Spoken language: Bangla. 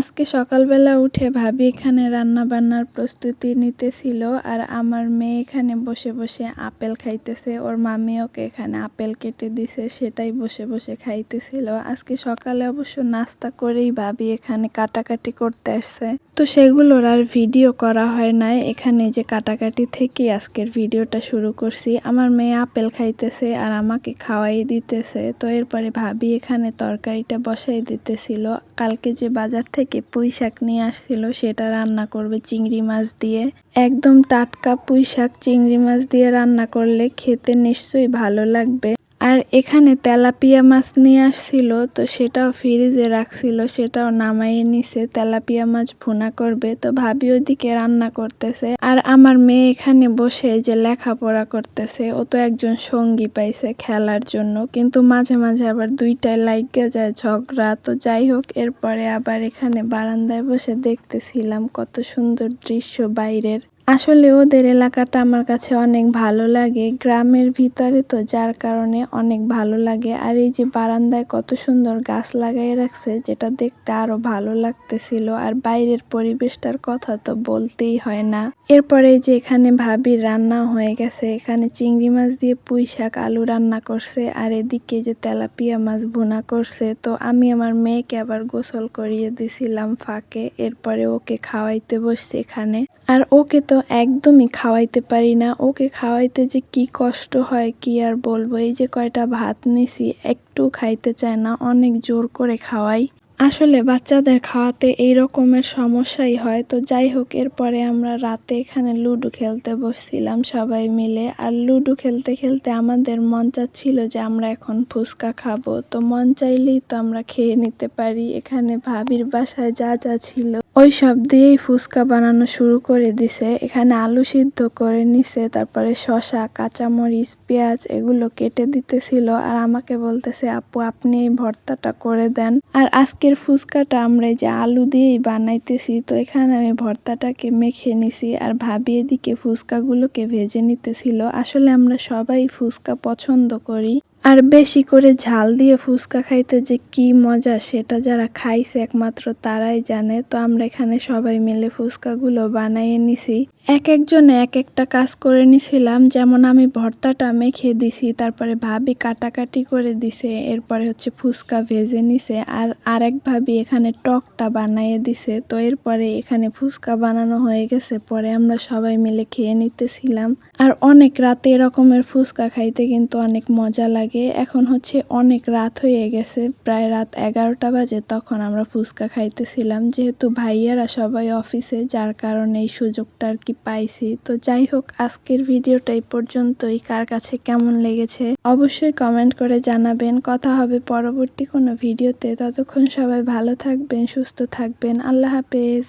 আজকে সকালবেলা উঠে ভাবি এখানে রান্না বান্নার প্রস্তুতি নিতেছিল আর আমার মেয়ে এখানে বসে বসে আপেল খাইতেছে। ওর মামি ওকে এখানে আপেল কেটে দিছে, সেটাই বসে বসে খাইতেছিল। আজকে সকালে অবশ্য নাস্তা করেই ভাবি এখানে কাটাকাটি করতে আসছে। তো সেগুলোর আর ভিডিও করা হয় নাই। এখানে যে কাটাকাটি থেকে আজকের ভিডিওটা শুরু করছি। আমার মেয়ে আপেল খাইতেছে আর আমাকে খাওয়াই দিতেছে। তো এরপরে ভাবি এখানে তরকারিটা বসাই দিতেছিল। কালকে যে বাজার থেকে পুঁই শাক নিয়ে আসছিল, সেটা রান্না করবে চিংড়ি মাছ দিয়ে। একদম টাটকা পুঁই শাক চিংড়ি মাছ দিয়ে রান্না করলে খেতে নিশ্চয়ই ভালো লাগবে। আর এখানে তেলাপিয়া মাছ নিয়ে আসছিল, তো সেটাও ফ্রিজে রাখছিল, সেটাও নামাইয়ে নিছে। তেলাপিয়া মাছ ভুনা করবে, তো ভাবি ওইদিকে রান্না করতেছে। আর আমার মেয়ে এখানে বসে যে লেখাপড়া করতেছে, ও তো একজন সঙ্গী পাইছে খেলার জন্য। কিন্তু মাঝে মাঝে আবার দুইটায় লাইগা যায় ঝগড়া, তো যাই হোক, এরপরে আবার এখানে বারান্দায় বসে দেখতেছিলাম কত সুন্দর দৃশ্য বাইরের। আসলে ওদের এলাকাটা আমার কাছে অনেক ভালো লাগে। গ্রামের ভিতরে তো যার কারণে অনেক ভালো লাগে। আর এই যে বারান্দায় কত সুন্দর গাছ লাগাই রাখছে, যেটা দেখতে আরও ভালো লাগতেছিল। আর বাইরের পরিবেশটার কথা তো বলতেই হয় না। এরপরে যে এখানে ভাবি রান্না হয়ে গেছে। এখানে চিংড়ি মাছ দিয়ে পুঁই শাক, আলু রান্না করছে। আর এদিকে যে তেলাপিয়া মাছ ভুনা করছে। তো আমি আমার মেয়েকে আবার গোসল করিয়ে দিছিলাম ফাঁকে। এরপরে ওকে খাওয়াইতে বসছি এখানে। আর ওকে তো একদমই খাওয়াইতে পারি না। ওকে খাওয়াইতে যে কি কষ্ট হয়, কি আর বলব? এই যে কয়টা ভাত নিছি, একটু খাইতে চায় না, অনেক জোর করে খাওয়াই। আসলে বাচ্চাদের খাওয়াতে এই রকমের সমস্যাই হয়। তো যাই হোক, এরপরে আমরা রাতে এখানে লুডো খেলতে বসছিলাম সবাই মিলে। আর লুডো খেলতে খেলতে আমাদের মন চাচ্ছিল যে আমরা এখন ফুচকা খাব। তো মন চাইলেই তো আমরা খেয়ে নিতে পারি। এখানে ভাবির বাসায় যা যা ছিল ওই সব দিয়েই ফুচকা বানানো শুরু করে দিছে। এখানে আলু সিদ্ধ করে নিছে, তারপরে শশা কাঁচামরিচ, পেঁয়াজ এগুলো কেটে দিতেছিল। আর আমাকে বলতেছে, আপু, আপনি এই ভর্তাটা করে দেন। আর আজকের ফুচকাটা আমরা যে আলু দিয়েই বানাইতেছি, তো এখানে আমি ভর্তাটাকে মেখে নিছি আর ভাবি এদিকে ফুচকাগুলোকে ভেজে নিতেছিল। আসলে আমরা সবাই ফুচকা পছন্দ করি। আর বেশি করে ঝাল দিয়ে ফুচকা খাইতে যে কি মজা সেটা যারা খাইছে একমাত্র তারাই জানে। তো আমরা এখানে সবাই মিলে ফুচকাগুলো বানাইয়ে নিছি। এক একজনে এক একটা কাজ করে নিছিলাম। যেমন আমি ভর্তাটা মেখে দিছি, তারপরে ভাবি কাটাকাটি করে দিছে, এরপরে হচ্ছে ফুচকা ভেজে নিছে, আর আরেক ভাবি এখানে টকটা বানাইয়ে দিছে। তো এরপরে এখানে ফুচকা বানানো হয়ে গেছে, পরে আমরা সবাই মিলে খেয়ে নিতেছিলাম। আর অনেক রাতে এরকমের ফুচকা খাইতে কিন্তু অনেক মজা লাগে। এখন হচ্ছে অনেক রাত হয়ে গেছে। প্রায় রাত এগারোটা বাজে তখন আমরা ফুচকা খাইতেছিলাম। যেহেতু ভাইয়ারা সবাই অফিসে, যার কারণে এই সুযোগটা আর কি পাইছি। তো যাই হোক, আজকের ভিডিওটা এই পর্যন্তই। কার কাছে কেমন লেগেছে অবশ্যই কমেন্ট করে জানাবেন। কথা হবে পরবর্তী কোনো ভিডিওতে। ততক্ষণ সবাই ভালো থাকবেন, সুস্থ থাকবেন। আল্লাহ হাফেজ।